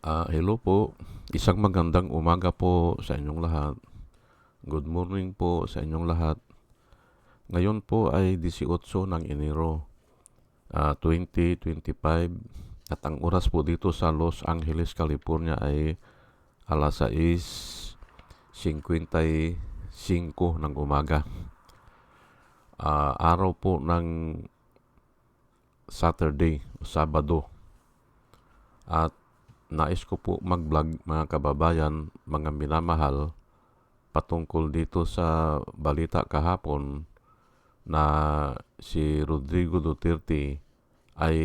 Ah, hello po. Isang magandang umaga po sa inyong lahat. Good morning po sa inyong lahat. Ngayon po ay 18 ng Enero, ah, 2025 at ang oras po dito sa Los Angeles, California ay alas 6.55 ng umaga. Ah, araw po ng Saturday, Sabado. At nais ko po mag-vlog mga kababayan, mga minamahal, patungkol dito sa balita kahapon na si Rodrigo Duterte ay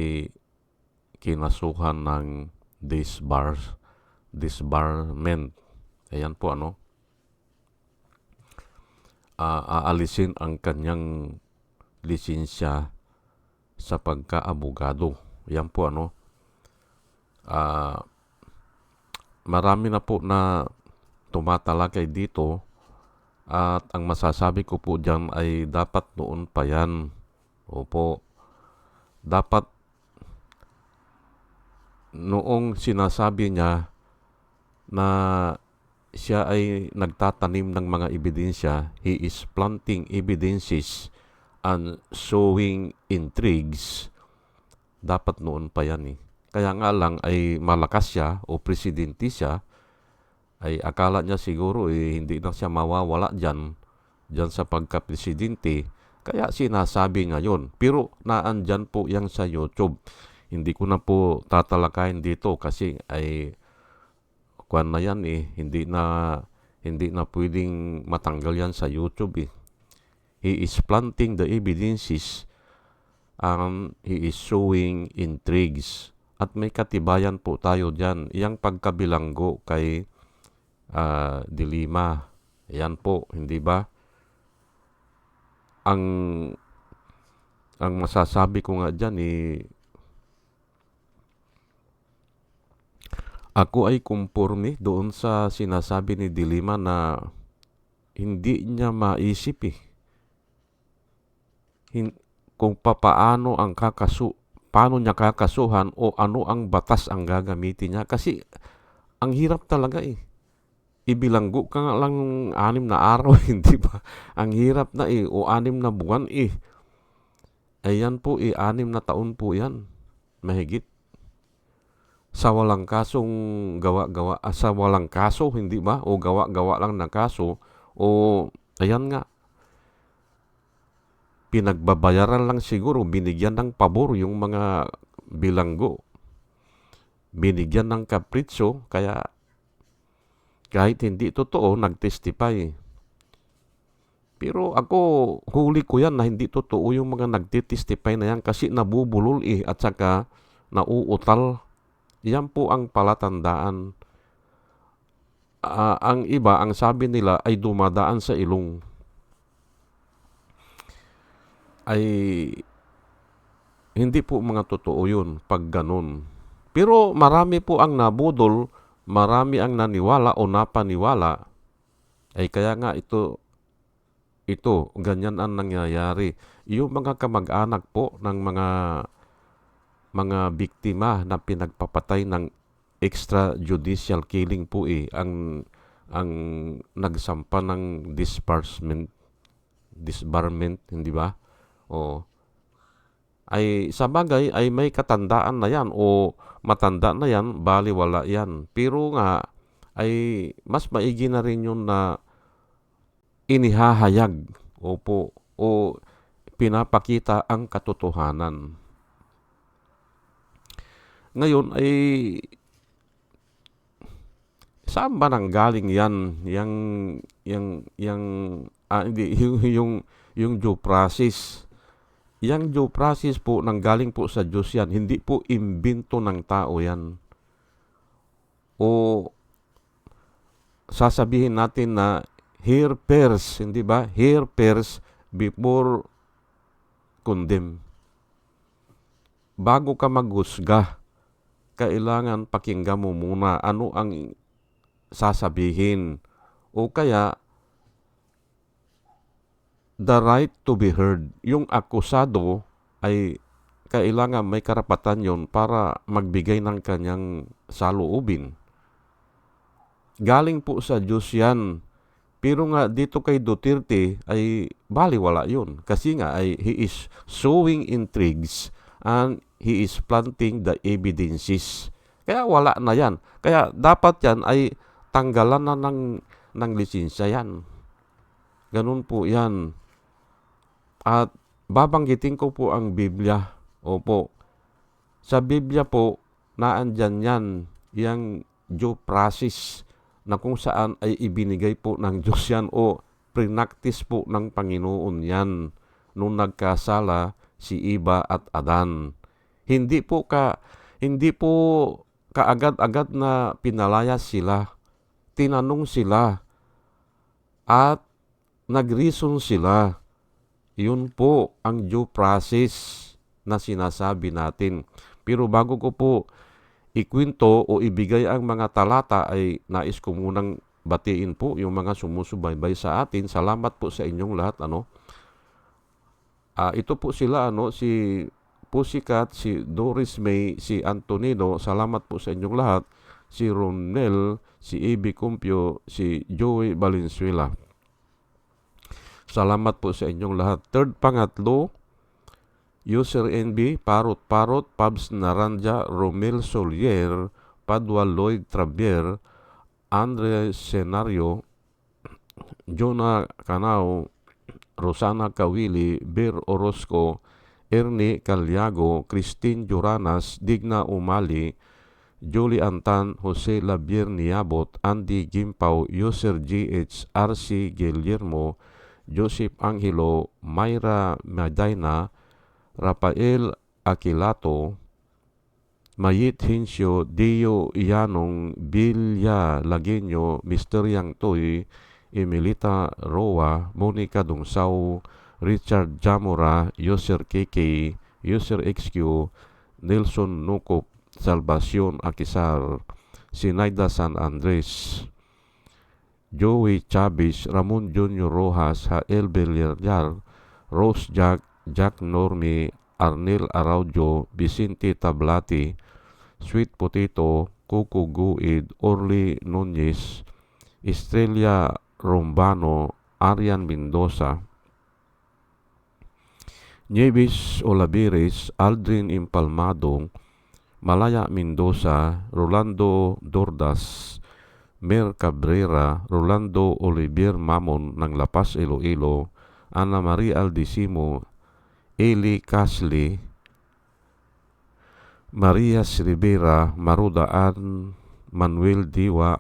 kinasuhan ng disbar, disbarment. Ayan po ano. Ah, aalisin ang kanyang lisensya sa pagkaabogado. Yan po ano. Ah, marami na po na tumatalakay dito at ang masasabi ko po dyan ay dapat noon pa yan. Opo. Dapat noong sinasabi niya na siya ay nagtatanim ng mga ebidensya, he is planting evidences and sowing intrigues. Dapat noon pa yan eh. Kaya nga lang ay malakas siya o presidente siya, ay akala niya siguro eh, hindi na siya mawawala dyan, dyan sa pagka-presidente. Kaya sinasabi niya yun. Pero naandyan po yan sa YouTube. Hindi ko na po tatalakayin dito kasi ay kwan na yan eh. Hindi na, hindi na pwedeng matanggal yan sa YouTube eh. He is planting the evidences and he is showing intrigues. At may katibayan po tayo dyan. Iyang pagkabilanggo kay uh, Dilima. Yan po, hindi ba? Ang ang masasabi ko nga dyan eh, ako ay kumporme doon sa sinasabi ni Dilima na hindi niya maisip eh. Hin- kung papaano ang kakasu paano niya kakasuhan o ano ang batas ang gagamitin niya kasi ang hirap talaga eh ibilanggo ka nga lang anim na araw, hindi ba? Ang hirap na eh, o anim na buwan eh. Ayan po eh, anim na taon po yan. Mahigit. Sa walang kasong gawa-gawa, ah, sa walang kaso, hindi ba? O gawa-gawa lang na kaso, o ayan nga, pinagbabayaran lang siguro, binigyan ng pabor yung mga bilanggo. Binigyan ng kapritso, kaya kahit hindi totoo, nagtestify. Pero ako, huli ko yan na hindi totoo yung mga nagtitestify na yan kasi nabubulol eh at saka nauutal. Yan po ang palatandaan. Uh, ang iba, ang sabi nila ay dumadaan sa ilong. Ay hindi po mga totoo yun pag ganun. Pero marami po ang nabudol marami ang naniwala o napaniwala, ay kaya nga ito, ito, ganyan ang nangyayari. Yung mga kamag-anak po ng mga mga biktima na pinagpapatay ng extrajudicial killing po eh, ang ang nagsampa ng disbursement disbarment, hindi ba? O ay sa bagay ay may katandaan na yan o matanda na yan, baliwala yan. Pero nga, ay mas maigi na rin yun na inihahayag o po, o pinapakita ang katotohanan. Ngayon ay saan ba nang galing yan? Yang, yang, yang, ah, hindi, yung, yung, yung due process Yang due process po nang galing po sa Diyos yan. Hindi po imbento ng tao yan. O sasabihin natin na hear first, hindi ba? Hear first before condemn. Bago ka maghusga, kailangan pakinggan mo muna ano ang sasabihin. O kaya, the right to be heard. Yung akusado ay kailangan may karapatan yon para magbigay ng kanyang saloobin. Galing po sa Diyos yan. Pero nga dito kay Duterte ay baliwala yun. Kasi nga ay he is sowing intrigues and he is planting the evidences. Kaya wala na yan. Kaya dapat yan ay tanggalan na ng, ng lisensya yan. Ganun po yan. At babanggitin ko po ang Biblia. Opo. Sa Biblia po, naandyan yan, yung due process na kung saan ay ibinigay po ng Diyos yan o prinaktis po ng Panginoon yan nung nagkasala si Iba at Adan. Hindi po ka hindi po kaagad-agad na pinalayas sila. Tinanong sila at nagreason sila. Yun po ang due process na sinasabi natin. Pero bago ko po ikwento o ibigay ang mga talata ay nais ko munang batiin po yung mga sumusubaybay sa atin. Salamat po sa inyong lahat. Ano? Uh, ito po sila, ano, si Pussycat, si Doris May, si Antonino. Salamat po sa inyong lahat. Si Ronel, si Ibi Cumpio, si Joey Valenzuela. Salamat po sa inyong lahat. Third pangatlo, User NB, Parot Parot, Pabs Naranja, Romel Solier, Padua Lloyd Trabier, Andre Senario, Jonah Canao, Rosana Kawili, Bir Orozco, Ernie Calyago, Christine Juranas, Digna Umali, Julie Antan, Jose Labier Niabot, Andy Gimpaw, User GH, RC Guillermo, Joseph Angelo, Mayra Medina, Rafael Aquilato, Mayit Hinsyo, Dio Ianong, Bilya Lagenyo, Mr. Yang Toy, Emilita Roa, Monica Dungsaw, Richard Jamora, User KK, User XQ, Nelson Nukop, Salvacion Akisar, Sinaida San Andres, Joey Chavez, Ramon Junior Rojas, Hael Villarreal, Rose Jack, Jack Normi, Arnel Araujo, Vicente Tablati, Sweet Potato, Coco Guid, Orly Nunez, Estrella Rombano, Arian Mendoza, Nieves Olavires, Aldrin Impalmado, Malaya Mendoza, Rolando Dordas, Mer Cabrera, Rolando Olivier Mamon ng Lapas Iloilo, Ana Maria Aldisimo, Eli Casley, Maria Rivera, Marudaan, Manuel Diwa,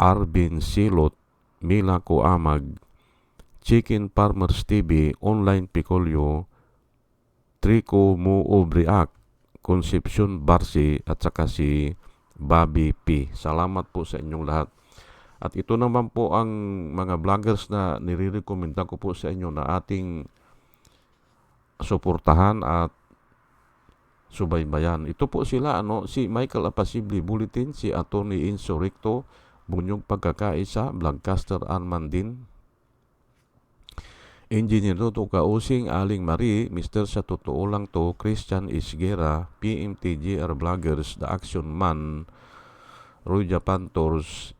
Arvin Silot, Mila Coamag, Chicken Farmers TV, Online Picolio, Trico Obriak, Concepcion Barsi at saka si Bobby P. Salamat po sa inyong lahat. At ito naman po ang mga vloggers na nire-recommenda ko po sa inyo na ating suportahan at subaybayan. Ito po sila ano si Michael Apasibli Bulletin, si Attorney Insurrecto, Bunyog Pagkakaisa, Vlogcaster Armandin, Engineer to Kausing Aling Marie, Mr. Sa Totoo Lang To, Christian Isgera, PMTGR Vloggers, The Action Man, Roy Japan Tours,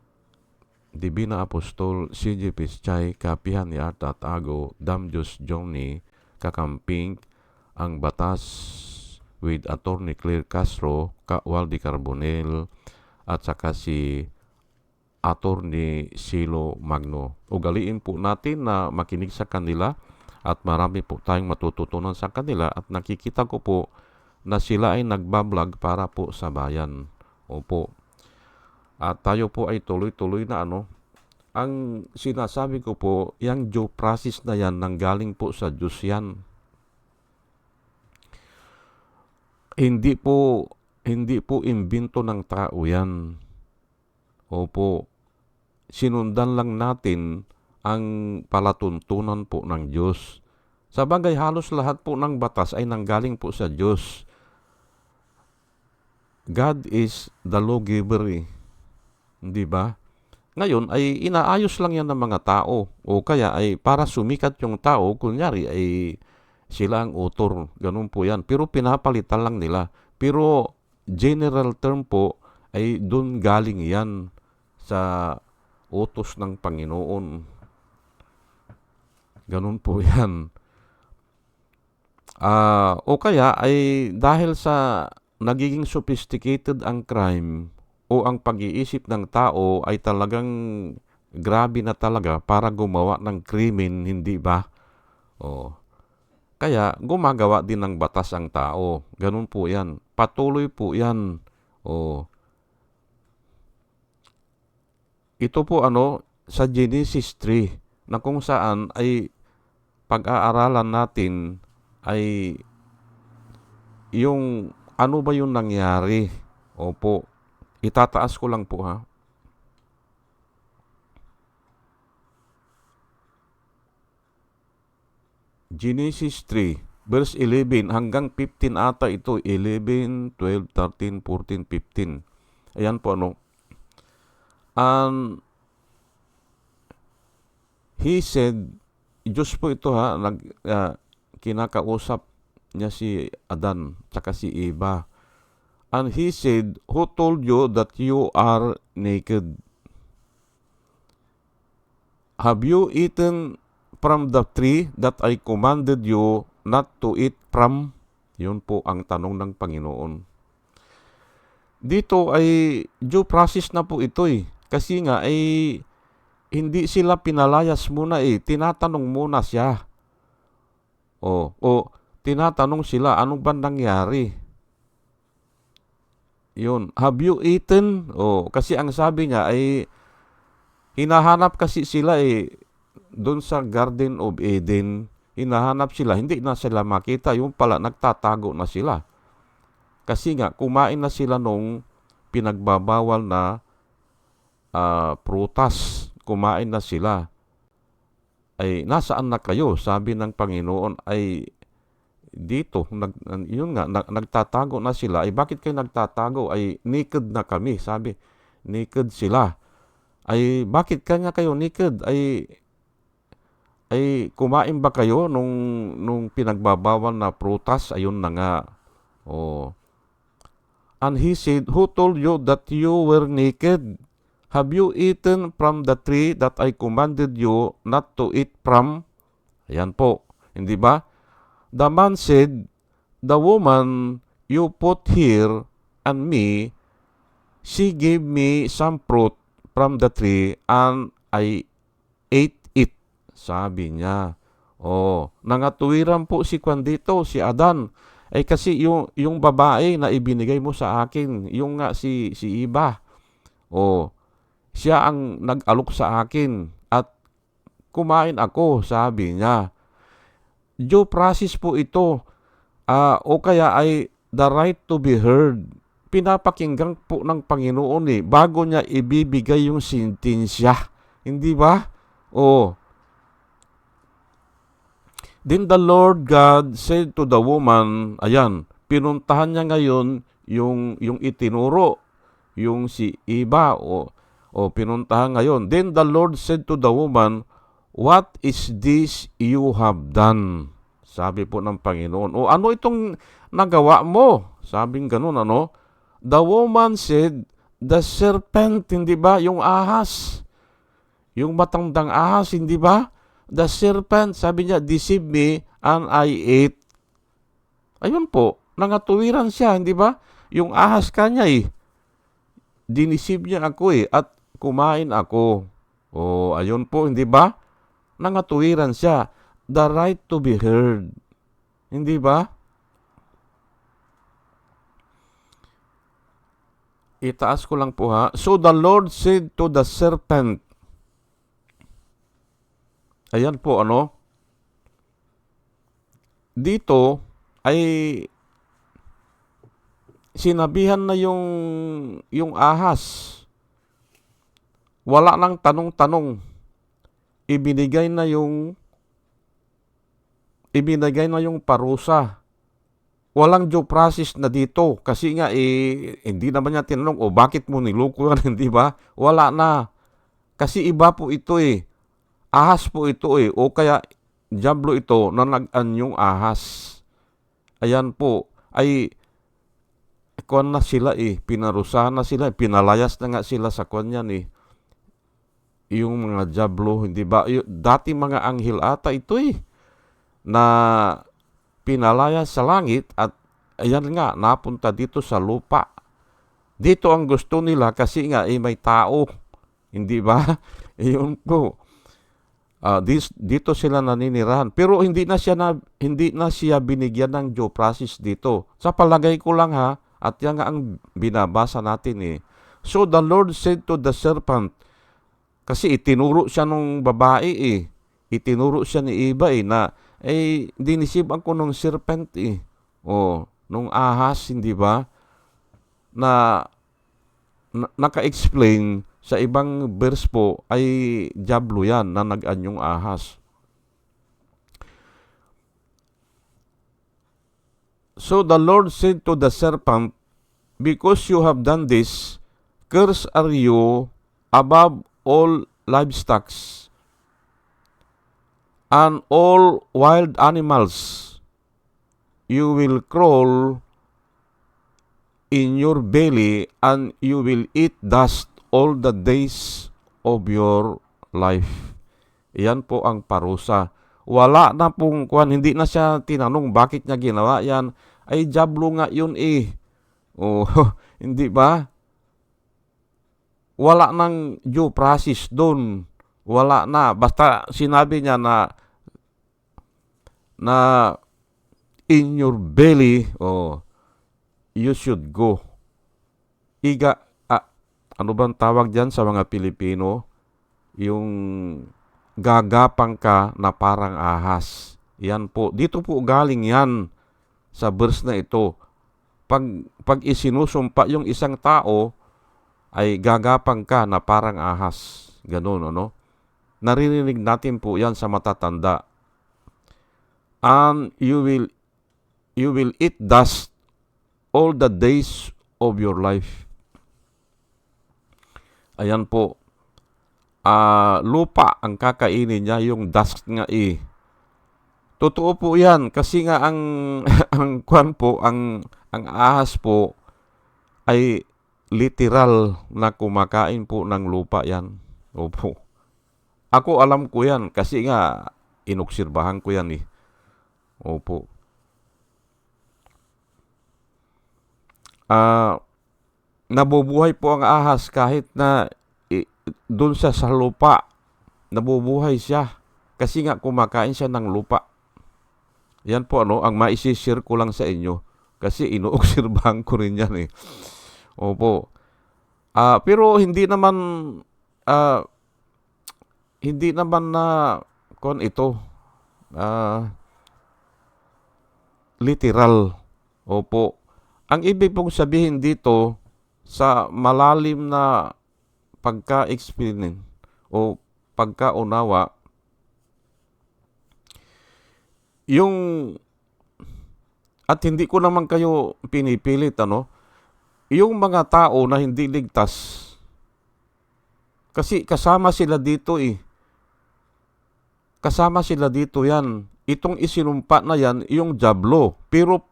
Divina Apostol, CJ Pischay, Kapihan ni Arta Ago, Damjus Johnny, kakamping ang batas with Attorney Claire Castro, Waldi Carbonel, at saka si Attorney Silo Magno. Ugaliin po natin na makinig sa kanila at marami po tayong matututunan sa kanila at nakikita ko po na sila ay nagbablog para po sa bayan. Opo. At tayo po ay tuloy-tuloy na ano, ang sinasabi ko po, yung due process na yan nanggaling po sa Diyos yan. Hindi po hindi po imbento ng tao yan. Opo, sinundan lang natin ang palatuntunan po ng Diyos. Sa bagay, halos lahat po ng batas ay nanggaling po sa Diyos. God is the lawgiver eh. Hindi ba? Ngayon ay inaayos lang yan ng mga tao o kaya ay para sumikat yung tao, kunyari ay sila ang author. Ganun po yan. Pero pinapalitan lang nila. Pero general term po ay doon galing yan sa utos ng Panginoon. Ganun po yan. Ah, o kaya ay dahil sa nagiging sophisticated ang crime o ang pag-iisip ng tao ay talagang grabe na talaga para gumawa ng krimen, hindi ba? O. Kaya gumagawa din ng batas ang tao. Ganun po 'yan. Patuloy po 'yan. O. Ito po ano sa Genesis 3 na kung saan ay pag-aaralan natin ay yung ano ba yung nangyari? Opo. Itataas ko lang po ha. Genesis 3, verse 11 hanggang 15 ata ito. 11, 12, 13, 14, 15. Ayan po ano. And he said, Diyos po ito ha, nag, uh, kinakausap niya si Adan tsaka si Eva. And he said, Who told you that you are naked? Have you eaten from the tree that I commanded you not to eat from? Yun po ang tanong ng Panginoon. Dito ay due process na po ito eh. Kasi nga ay hindi sila pinalayas muna eh. Tinatanong muna siya. O, o tinatanong sila, anong ba nangyari? Yun, have you eaten? O, kasi ang sabi niya ay hinahanap kasi sila eh doon sa Garden of Eden, hinahanap sila, hindi na sila makita, yung pala nagtatago na sila. Kasi nga, kumain na sila nung pinagbabawal na uh, prutas, kumain na sila. Ay, nasaan na kayo? Sabi ng Panginoon ay dito, nag, yun nga, nag, nagtatago na sila. Ay bakit kayo nagtatago? Ay naked na kami. Sabi, naked sila. Ay bakit kanya kayo naked? Ay ay kumain ba kayo nung nung pinagbabawal na prutas? Ayun na nga. Oh. And he said, Who told you that you were naked? Have you eaten from the tree that I commanded you not to eat from? Ayan po. Hindi ba? The man said, The woman you put here and me, she gave me some fruit from the tree and I ate it. Sabi niya. Oh, nangatuwiran po si Kwan dito, si Adan. Eh kasi yung, yung babae na ibinigay mo sa akin, yung nga si, si Iba. Oh, siya ang nag-alok sa akin at kumain ako, sabi niya due process po ito uh, o kaya ay the right to be heard. Pinapakinggan po ng Panginoon eh bago niya ibibigay yung sentensya. Hindi ba? O. Then the Lord God said to the woman, ayan, pinuntahan niya ngayon yung, yung itinuro, yung si Iba, o, o pinuntahan ngayon. Then the Lord said to the woman, What is this you have done? Sabi po ng Panginoon. O ano itong nagawa mo? Sabing ganun, ano? The woman said, the serpent, hindi ba? Yung ahas. Yung matandang ahas, hindi ba? The serpent, sabi niya, deceive me and I ate. Ayun po, nangatuwiran siya, hindi ba? Yung ahas kanya eh. Dinisib niya ako eh, at kumain ako. O, ayun po, hindi ba? nangatuwiran siya. The right to be heard. Hindi ba? Itaas ko lang po ha. So the Lord said to the serpent, Ayan po ano, dito ay sinabihan na yung yung ahas. Wala nang tanong-tanong ibinigay na yung ibinigay na yung parusa. Walang due process na dito kasi nga eh, hindi naman niya tinanong o bakit mo niloko yan, hindi ba? Wala na. Kasi iba po ito eh. Ahas po ito eh. O kaya Diablo ito na nag-anyong ahas. Ayan po, ay kuan na sila eh, pinarusahan na sila, pinalayas na nga sila sa kuan yan eh. Yung mga Diablo, hindi ba? Y- dati mga anghel ata ito eh, na pinalayas sa langit at ayan nga, napunta dito sa lupa. Dito ang gusto nila kasi nga eh, may tao. Hindi ba? Iyon po. Ah, dis, dito sila naninirahan. Pero hindi na siya na hindi na siya binigyan ng due dito. Sa palagay ko lang ha, at yan nga ang binabasa natin eh. So the Lord said to the serpent, kasi itinuro siya nung babae eh. Itinuro siya ni Eva eh na eh dinisiban ko nung serpent eh. O nung ahas, hindi ba? Na, na naka-explain sa ibang verse po ay Diablo yan na nag-anyong ahas. So the Lord said to the serpent, Because you have done this, cursed are you above all livestock and all wild animals. You will crawl in your belly and you will eat dust all the days of your life. Yan po ang parusa. Wala na pong kwan, hindi na siya tinanong bakit niya ginawa yan. Ay, jablo nga yun eh. Oh, hindi ba? Wala nang due process doon. Wala na. Basta sinabi niya na na in your belly, oh, you should go. Iga, ah, ano bang tawag diyan sa mga Pilipino? Yung gagapang ka na parang ahas. Yan po. Dito po galing yan sa verse na ito. Pag, pag isinusumpa yung isang tao, ay gagapang ka na parang ahas. Ganun, ano? Naririnig natin po yan sa matatanda. And you will you will eat dust all the days of your life. Ayan po. Ah, lupa ang kakainin niya, yung dust nga eh. Totoo po 'yan kasi nga ang ang kwan po, ang ang ahas po ay literal na kumakain po ng lupa 'yan. Opo. Ako alam ko 'yan kasi nga inobserbahan ko 'yan eh. Opo. Ah, nabubuhay po ang ahas kahit na i, doon siya sa lupa. Nabubuhay siya kasi nga kumakain siya ng lupa. Yan po ano, ang maisishare ko lang sa inyo kasi inoobserbahan ko rin yan eh. Opo. Ah, pero hindi naman ah hindi naman na kon ito ah literal. Opo. Ang ibig pong sabihin dito sa malalim na pagka-experience o pagkaunawa yung at hindi ko naman kayo pinipilit ano yung mga tao na hindi ligtas. Kasi kasama sila dito eh. Kasama sila dito yan. Itong isinumpa na yan yung jablo. Pero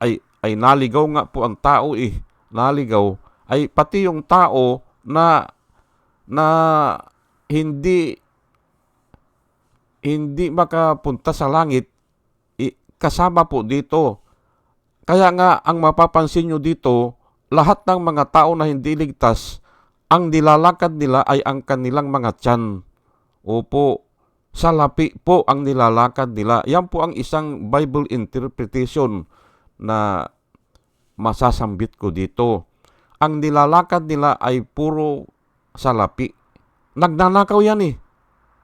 ay ay naligaw nga po ang tao eh. Naligaw. Ay pati yung tao na na hindi hindi makapunta sa langit i, kasama po dito. Kaya nga ang mapapansin nyo dito lahat ng mga tao na hindi ligtas ang nilalakad nila ay ang kanilang mga tiyan opo salapi po ang nilalakad nila yan po ang isang Bible interpretation na masasambit ko dito. Ang nilalakad nila ay puro salapi. Nagnanakaw yan eh.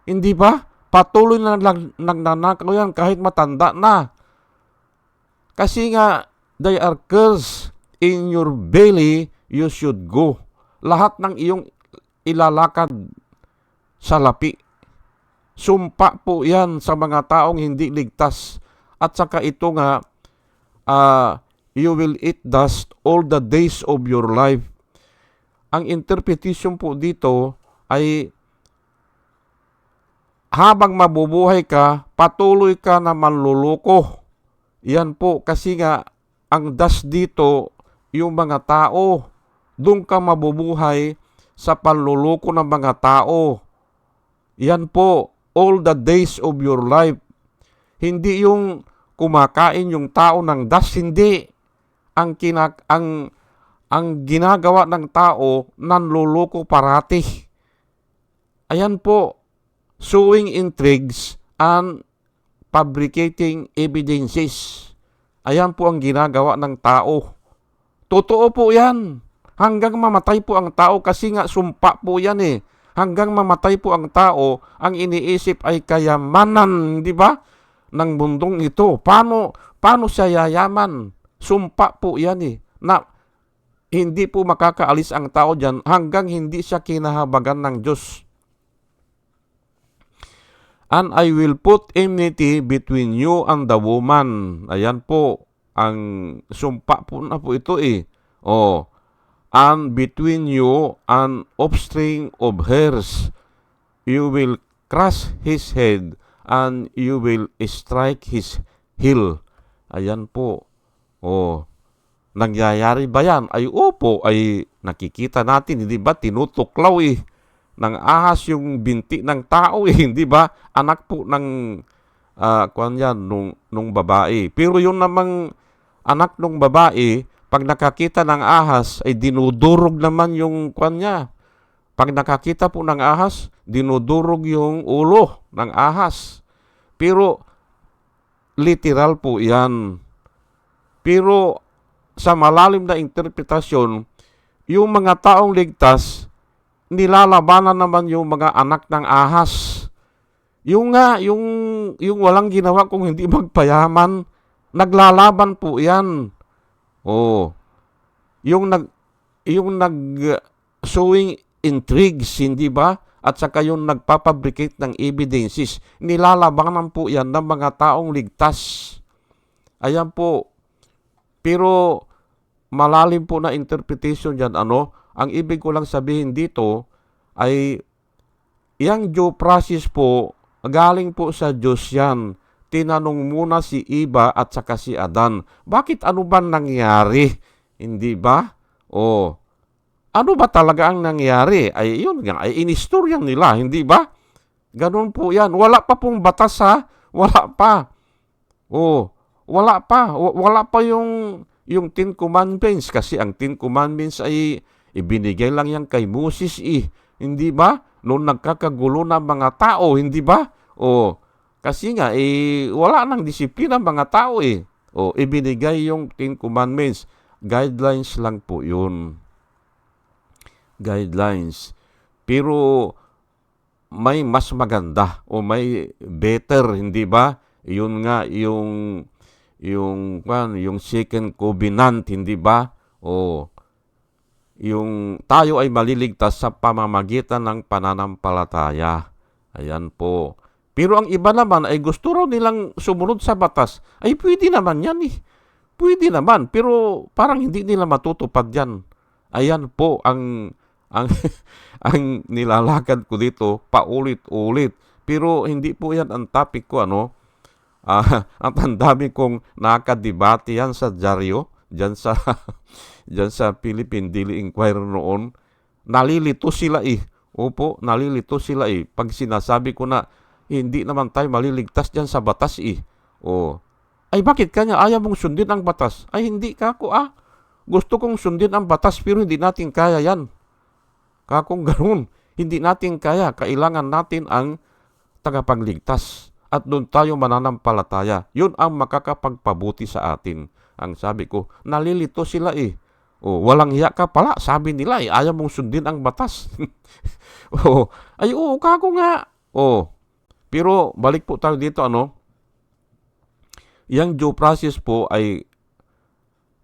Hindi ba? Patuloy na nag, nagnanakaw yan kahit matanda na. Kasi nga, they are cursed in your belly, you should go. Lahat ng iyong ilalakad salapi. Sumpa po yan sa mga taong hindi ligtas. At saka ito nga, uh, you will eat dust all the days of your life. Ang interpretation po dito ay habang mabubuhay ka, patuloy ka na manluloko. Yan po, kasi nga, ang das dito, yung mga tao, doon ka mabubuhay sa panluloko ng mga tao. Yan po, all the days of your life. Hindi yung kumakain yung tao ng das, hindi. Ang, kinak ang, ang ginagawa ng tao, nanluloko parati. Ayan po, sowing intrigues and fabricating evidences. Ayan po ang ginagawa ng tao. Totoo po yan. Hanggang mamatay po ang tao kasi nga sumpa po yan eh. Hanggang mamatay po ang tao, ang iniisip ay kayamanan, di ba? Ng mundong ito. Paano, paano siya yayaman? Sumpa po yan eh. Na hindi po makakaalis ang tao dyan hanggang hindi siya kinahabagan ng Diyos. And I will put enmity between you and the woman. Ayan po, ang sumpa po na po ito eh. Oh, and between you and offspring of hers, you will crush his head and you will strike his heel. Ayan po. Oh, nangyayari ba yan? Ay opo, ay nakikita natin, hindi ba? Tinutuklaw eh ng ahas yung binti ng tao eh, hindi ba? Anak po ng uh, kwan yan, nung, nung babae. Pero yun namang anak ng babae, pag nakakita ng ahas, ay dinudurog naman yung kwan niya. Pag nakakita po ng ahas, dinudurog yung ulo ng ahas. Pero literal po yan. Pero sa malalim na interpretasyon, yung mga taong ligtas, nilalabanan naman yung mga anak ng ahas. Yung nga, yung, yung walang ginawa kung hindi magpayaman, naglalaban po yan. Oh. Yung nag yung nag showing intrigues, hindi ba? At saka yung nagpapabricate ng evidences, nilalabanan po yan ng mga taong ligtas. Ayan po. Pero malalim po na interpretation dyan, ano? Ang ibig ko lang sabihin dito ay yung due process po, galing po sa Diyos yan tinanong muna si Iba at saka si Adan, bakit ano ba nangyari? Hindi ba? O, ano ba talaga ang nangyari? Ay, yun nga, ay inistoryan nila, hindi ba? Ganun po yan. Wala pa pong batas ha? Wala pa. O, wala pa. Wala pa yung, yung Ten Commandments kasi ang Ten Commandments ay ibinigay lang yan kay Moses eh. Hindi ba? Noong nagkakagulo ng mga tao, hindi ba? O, kasi nga, eh, wala nang disiplina mga tao eh. O, ibinigay yung Ten Commandments. Guidelines lang po yun. Guidelines. Pero, may mas maganda o may better, hindi ba? Yun nga, yung, yung, kan, yung second covenant, hindi ba? O, yung tayo ay maliligtas sa pamamagitan ng pananampalataya. Ayan po. Pero ang iba naman ay gusto raw nilang sumunod sa batas. Ay pwede naman yan eh. Pwede naman. Pero parang hindi nila matutupad yan. Ayan po ang ang ang nilalakad ko dito paulit-ulit. Pero hindi po yan ang topic ko ano. Uh, at ang dami kong nakadebate yan sa dyaryo, dyan sa, dyan sa Philippine Daily Inquirer noon. Nalilito sila eh. Opo, nalilito sila eh. Pag sinasabi ko na hindi naman tayo maliligtas dyan sa batas eh. O, ay bakit kanya ayaw mong sundin ang batas? Ay hindi kako ah. Gusto kong sundin ang batas pero hindi natin kaya yan. Kakong ganun. Hindi natin kaya. Kailangan natin ang tagapagligtas. At doon tayo mananampalataya. Yun ang makakapagpabuti sa atin. Ang sabi ko, nalilito sila eh. O, walang hiya ka pala. Sabi nila eh, ayaw mong sundin ang batas. o, ay oo, kako nga. O, pero balik po tayo dito ano, yung due process po ay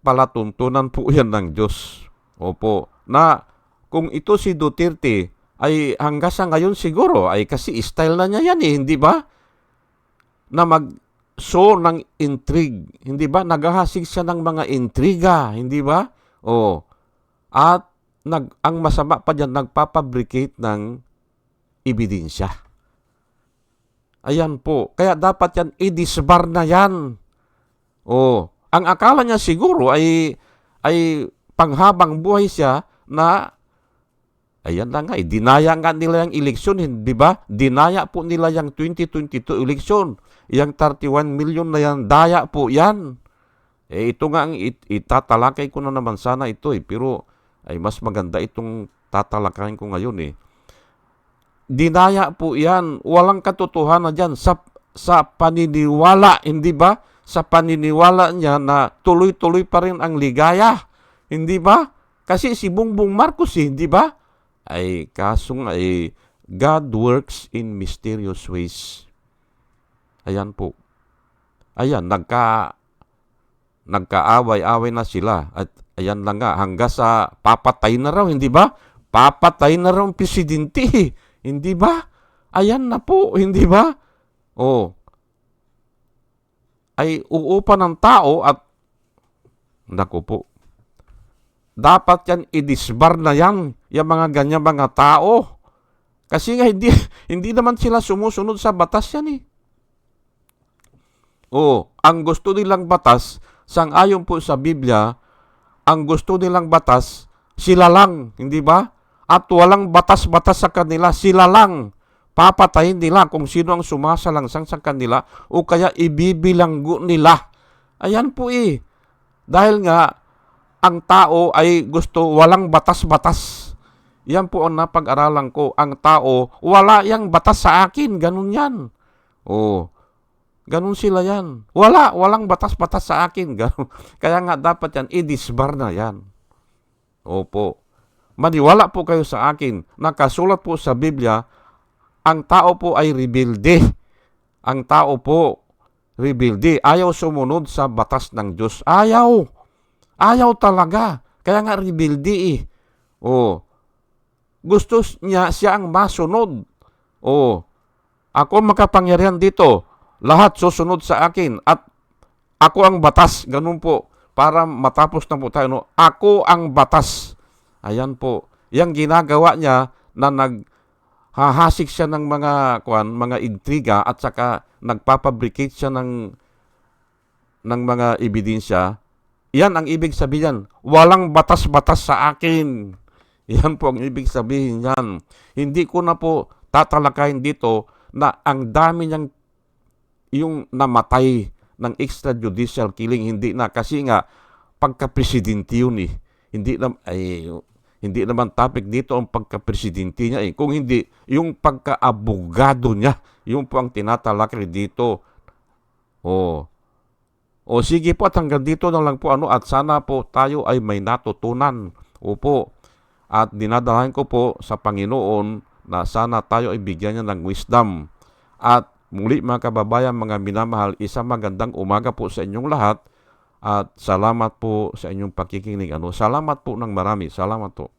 palatuntunan po yan ng Diyos. Opo. Na kung ito si Duterte ay hanggang sa ngayon siguro ay kasi style na niya yan eh, hindi ba? Na mag so ng intrigue, hindi ba? Naghahasig siya ng mga intriga, hindi ba? O at nag ang masama pa diyan nagpapabricate ng ebidensya. Ayan po. Kaya dapat yan, i-disbar na yan. Oh, ang akala niya siguro ay ay panghabang buhay siya na ayan na nga, eh, dinaya nga nila yung eleksyon, hindi ba? Dinaya po nila yung 2022 eleksyon. Yung 31 million na yan, daya po yan. Eh, ito nga ang it- itatalakay ko na naman sana ito eh. Pero ay mas maganda itong tatalakayin ko ngayon eh. Dinaya po yan. Walang katotohanan dyan sa, sa paniniwala, hindi ba? Sa paniniwala niya na tuloy-tuloy pa rin ang ligaya. Hindi ba? Kasi si Bongbong Marcos, eh, hindi ba? Ay, kasong ay God works in mysterious ways. Ayan po. Ayan, nagka nagkaaway-away na sila. At ayan lang nga, hanggang sa papatay na raw, hindi ba? Papatay na raw ang presidente. Hindi ba? Ayan na po, hindi ba? Oh. Ay uupa ng tao at Naku po. Dapat yan i-disbar na yan, yung mga ganyan mga tao. Kasi nga hindi, hindi naman sila sumusunod sa batas yan eh. Oh, ang gusto nilang batas, sang-ayon po sa Biblia, ang gusto nilang batas, sila lang, hindi ba? At walang batas-batas sa kanila, sila lang. Papatayin nila kung sino ang sumasalangsang sa kanila o kaya ibibilanggo nila. Ayan po eh. Dahil nga, ang tao ay gusto walang batas-batas. Yan po ang napag-aralan ko. Ang tao, wala yang batas sa akin. Ganun yan. Oh, ganun sila yan. Wala, walang batas-batas sa akin. Ganun. Kaya nga dapat yan, i-disbar na yan. Opo. Maniwala po kayo sa akin. Nakasulat po sa Biblia, ang tao po ay rebelde. Ang tao po, rebelde. Ayaw sumunod sa batas ng Diyos. Ayaw. Ayaw talaga. Kaya nga rebelde eh. Oh. Gusto niya siya ang masunod. Oh. Ako makapangyarihan dito. Lahat susunod sa akin at ako ang batas. Ganun po. Para matapos na po tayo. No? Ako ang batas. Ayan po. Yang ginagawa niya na nag hahasik siya ng mga kuan, mga intriga at saka nagpapabricate siya ng ng mga ebidensya. Yan ang ibig sabihin. Walang batas-batas sa akin. Yan po ang ibig sabihin yan. Hindi ko na po tatalakayin dito na ang dami niyang yung namatay ng extrajudicial killing hindi na kasi nga pagka-presidente yun eh. Hindi na ay hindi naman topic dito ang pagka-presidente niya eh. Kung hindi, yung pagka-abogado niya, yung po ang tinatalakay dito. Oh. O sige po at hanggang dito na lang po ano at sana po tayo ay may natutunan. Opo. At dinadalahan ko po sa Panginoon na sana tayo ay bigyan niya ng wisdom. At muli mga kababayan, mga minamahal, isang magandang umaga po sa inyong lahat. At salamat po sa inyong pakikinig. Ano, salamat po ng marami. Salamat po.